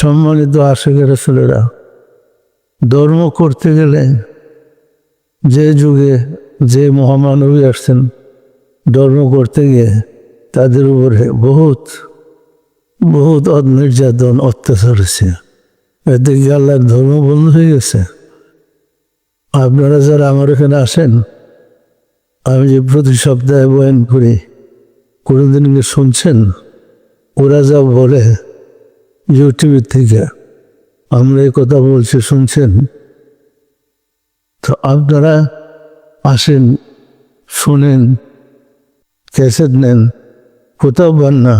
সম্মানিত আশেখের ছেলেরা ধর্ম করতে গেলে যে যুগে যে মহামানবী আসছেন, ধর্ম করতে গিয়ে তাদের উপরে বহুত বহুত নির্যাতন অত্যাচার হয়েছে। এতে কি আল্লাহর ধর্ম বন্ধ হয়ে গেছে? আপনারা যারা আমার এখানে আসেন, আমি যে প্রতি সপ্তাহে বয়ান করি, কোনোদিন শুনছেন? ওরা যা বলে ইউটিউবের থেকে আমরা এই কথা বলছি, শুনছেন? তো আপনারা আসেন, শোনেন, ক্যাসেট নেন, কোথাও পান না,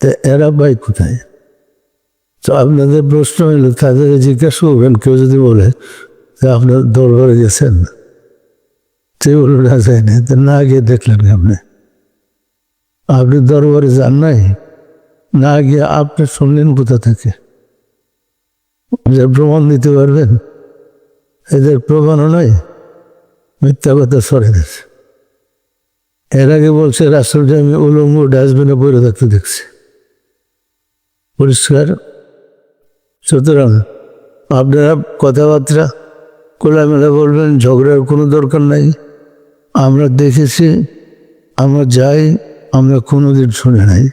তা এরা পাই কোথায়? তো আপনাদের প্রশ্ন হলো তাদের জিজ্ঞাসা করবেন, কেউ যদি বলে যে আপনার দরবারে গেছেন? সে বলল না যায়নি না গিয়ে দেখলেন আপনি আপনি দরবারে যান নাই? না গিয়ে আপনি শুনলেন কোথা থেকে? প্রমাণ দিতে পারবেন? এদের প্রমাণও নয়, মিথ্যা কথা সরে গেছে। এর আগে বলছে রাস্তাটা আমি উলঙ্গ ডাস্টবিনে পড়ে থাকতে দেখছি। পরিষ্কার? সুতরাং আপনারা কথাবার্তা খোলামেলা বলবেন, ঝগড়ার কোনো দরকার নাই। আমরা দেখেছি, আমরা যাই, আমরা কোনোদিন শুনে নাই।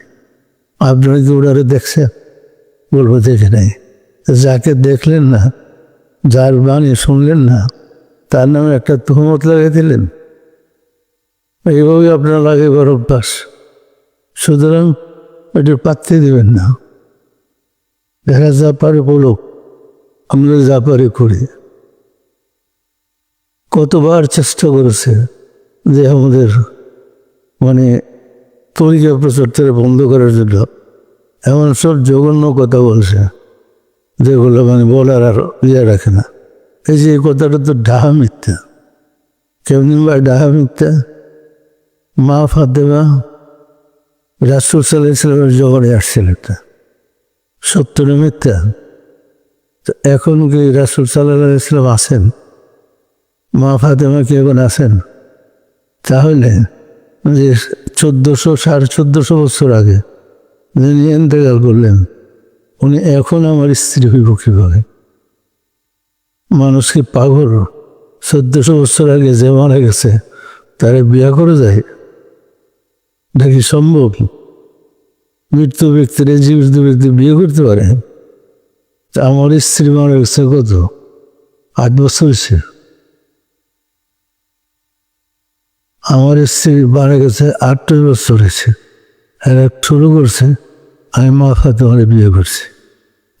আপনারা কি ওনারা দেখছেন বলব দেখে নাই যাকে দেখলেন না, যার বাণী শুনলেন না, তার নামে একটা তহমত লাগিয়ে দিলেন। এইভাবেই আপনার লাগে বড় অভ্যাস। সুতরাং এটা পাত্তে দেবেন না। দেখা যা পারে বলুক, আমরা যা পারে করি। কতবার চেষ্টা করেছে যে আমাদের মানে তরিকা প্রচারটা বন্ধ করার জন্য এমন সব জঘন্য কথা বলছে, যেগুলো মানে বলার আর ইয়ে রাখে না। এই যে কথাটা তো ডাহা মিথ্যা। কেমনি বা ডাহা মিথ্যা? মা ফাতেমা রাসুল সাল্লাহ ইসলামের জগনে আসছিল একটা। সত্য মিথ্যা। তো এখন কি রাসুল সাল্লাহ ইসলাম আসেন মা ফাতেমা কি এখন আসেন তাহলে যে চোদ্দোশো, সাড়ে চোদ্দোশো বছর আগে যিনি এন্তেকাল করলেন, উনি এখন আমার স্ত্রী হইব কীভাবে? মানুষ কি পাগল? চোদ্দশো বছর আগে যে মারা গেছে, তারে বিয়া করে যায়? দেখি সম্ভব? মৃত্যু ব্যক্তিরা জীবিত ব্যক্তি বিয়ে করতে পারে? আমার স্ত্রী মারা গেছে কত? আট বছর হয়েছে আমার স্ত্রী মারা গেছে আটটা বছর হয়েছে। এরা শুরু করছে, আমি মা ফাতেমারে বিয়ে করছি।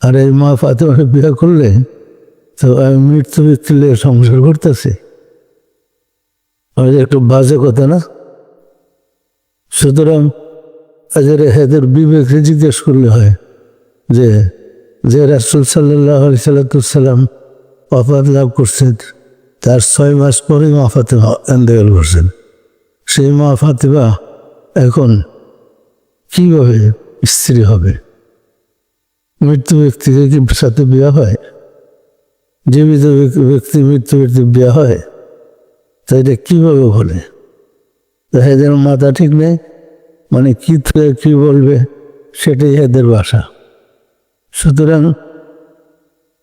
আর এই মা ফাতেমারে বিয়ে করলে তো আমি মৃত্যু লেগে সংসার করতেছি। আমাদের একটু বাজে কথা না? সুতরাং আজের হেদের বিবেকে জিজ্ঞেস করলে হয় যে যে রাসুল সাল্লাহ সাল্লাতুসাল্লাম অপাত লাভ করছেন, তার ছয় মাস পরে মা ফাতেমা এন্দেগাল করছেন। সেই মা ফাতেমা এখন কীভাবে স্ত্রী হবে? মৃত্যু ব্যক্তিকে কি সাথে বিয়ে হয়? জীবিত ব্যক্তি মৃত্যু ব্যক্তি বিয়ে হয়? তা এটা কীভাবে বলে? এদের মাথা ঠিক নেই? মানে কী থেকে কী বলবে? সেটাই এদের বাসা সুতরাং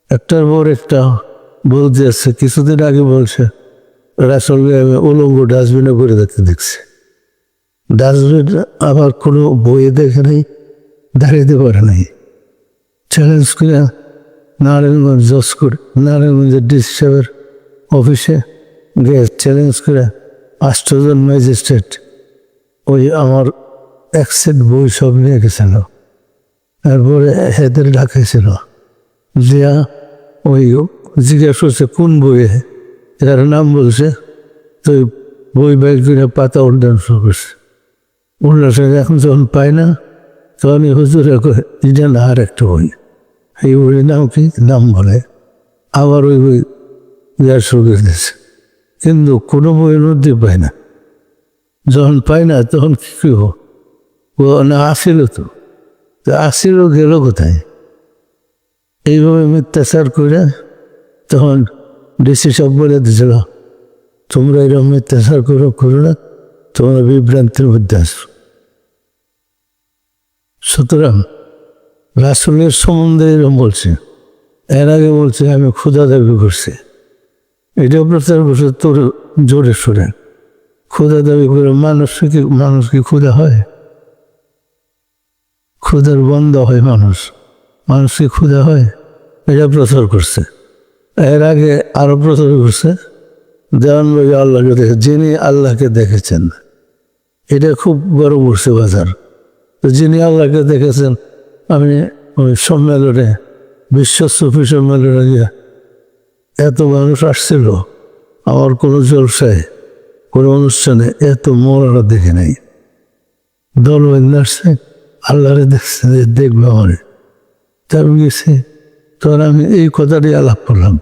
একটার পর একটা বলতে যাচ্ছে কিছুদিন আগে বলছে রাসলকে আমি উলঙ্গ ডাস্টবিনে করে দেখতে দেখছি। ডাস্টবিন আবার কোনো বইয়ে দেখে নেই দাঁড়িয়ে পারে নাই। চ্যালেঞ্জ করে নারায়ণগঞ্জ জসকোট নারায়ণগঞ্জের ডিসি সাহেবের অফিসে গিয়ে চ্যালেঞ্জ করে আষ্টজন ম্যাজিস্ট্রেট ওই আমার এক সেট বই সব নিয়ে গেছিল। তারপরে এদের ডাকাইছিল যে ওই জিজ্ঞাসা করছে, কোন বইয়ে? এটার নাম বলছে তো বই বাইক করে পাতা উল্টান শুরু করছে সঙ্গে এখন যখন পাই না তখন এই হুজুরে না আর একটা বই। এই বইয়ের নাম কি? নাম বলে, আবার ওই বই দেওয়ার করে দিয়েছে। কিন্তু কোনো বইয়ের মধ্যে পায় না। যখন পাই না, তখন কী করব? ও না, আসিল তো। তো আসিল গেল কোথায়? এইভাবে মিথ্যাচার করে তখন ডিসি সব বলে দিয়েছিল, তোমরা এরকম মিথ্যাচার করো করো না, তোমরা বিভ্রান্তির মধ্যে আসো সুতরাং রাসুলের সম্বন্ধে এরকম বলছে, এর আগে বলছে, আমি ক্ষুধা দাবি করছি। এটা প্রচার করছে তোর জোরে সোরে ক্ষুধা দাবি করে মানুষ কি মানুষ কি ক্ষুধা হয়? ক্ষুধার বন্ধ হয় মানুষ মানুষ কি ক্ষুধা হয়? এটা প্রচার করছে। এর আগে আরও প্রচার করছে, দেওয়ান ভাই আল্লাহকে দেখে যিনি আল্লাহকে দেখেছেন। এটা খুব বড় পড়ছে বাজার। তো যিনি আল্লাহকে দেখেছেন, আমি ওই সম্মেলনে বিশ্ব সুফি সম্মেলনে গিয়ে এত মানুষ আসছিল, আমার কোনো জলসায়, কোনো অনুষ্ঠানে এত মরাটা দেখে নাই। দল আসছে আল্লাহরে দেখছে দেখবে আমার। তা আমি গেছি তখন আমি এই কথাটি আলাপ করলাম।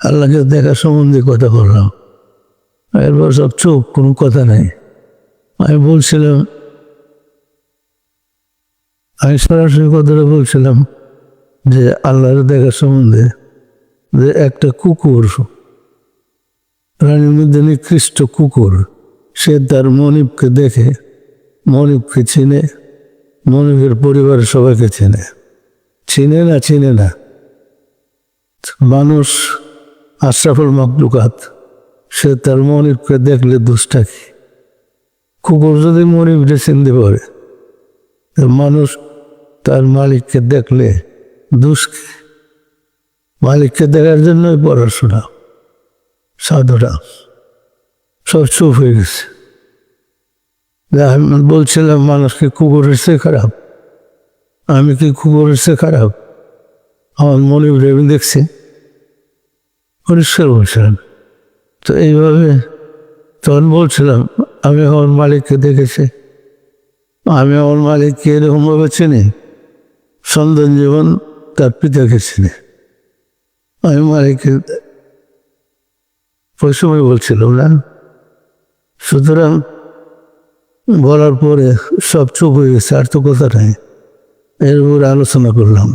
আল্লাহকে দেখা সম্বন্ধে কথা বললাম। এরপর সব চোখ, কোনো কথা নাই। আমি বলছিলাম, আমি সরাসরি কথাটা বলছিলাম যে আল্লাহর দেখা সম্বন্ধে যে একটা কুকুর, রানীর মধ্যে নিকৃষ্ট কুকুর, সে তার মনিবকে দেখে, মনিবকে চিনে মনিবের পরিবারের সবাইকে চেনে। চিনে না চিনে না। মানুষ আশরাফুল মকলুকাত সে তার মনিবকে দেখলে দুষ্টা কি? কুকুর যদি মনিবকে চিনতে পারে মানুষ তার মালিককে দেখলে দুষ মালিককে দেখার জন্যই পড়াশোনা। সাধুরা সব চুপ হয়ে গেছে। বলছিলাম, মানুষকে কুকুরের চেয়ে খারাপ। আমি কি কুকুরের চেয়ে খারাপ? আমার মনে আমি দেখছি। পরিষ্কার বলছিলাম তো এইভাবে তখন বলছিলাম, আমি আমার মালিককে দেখেছি। আমি আমার মালিককে এরকমভাবে চিনি। সন্তান জীবন তার পিতাকে চিনি। আমি মালিককে সময় বলছিলাম না। সুতরাং বলার পরে সব চুপ হয়ে গেছে আর তো কথা নাই। এর আলোচনা করলাম।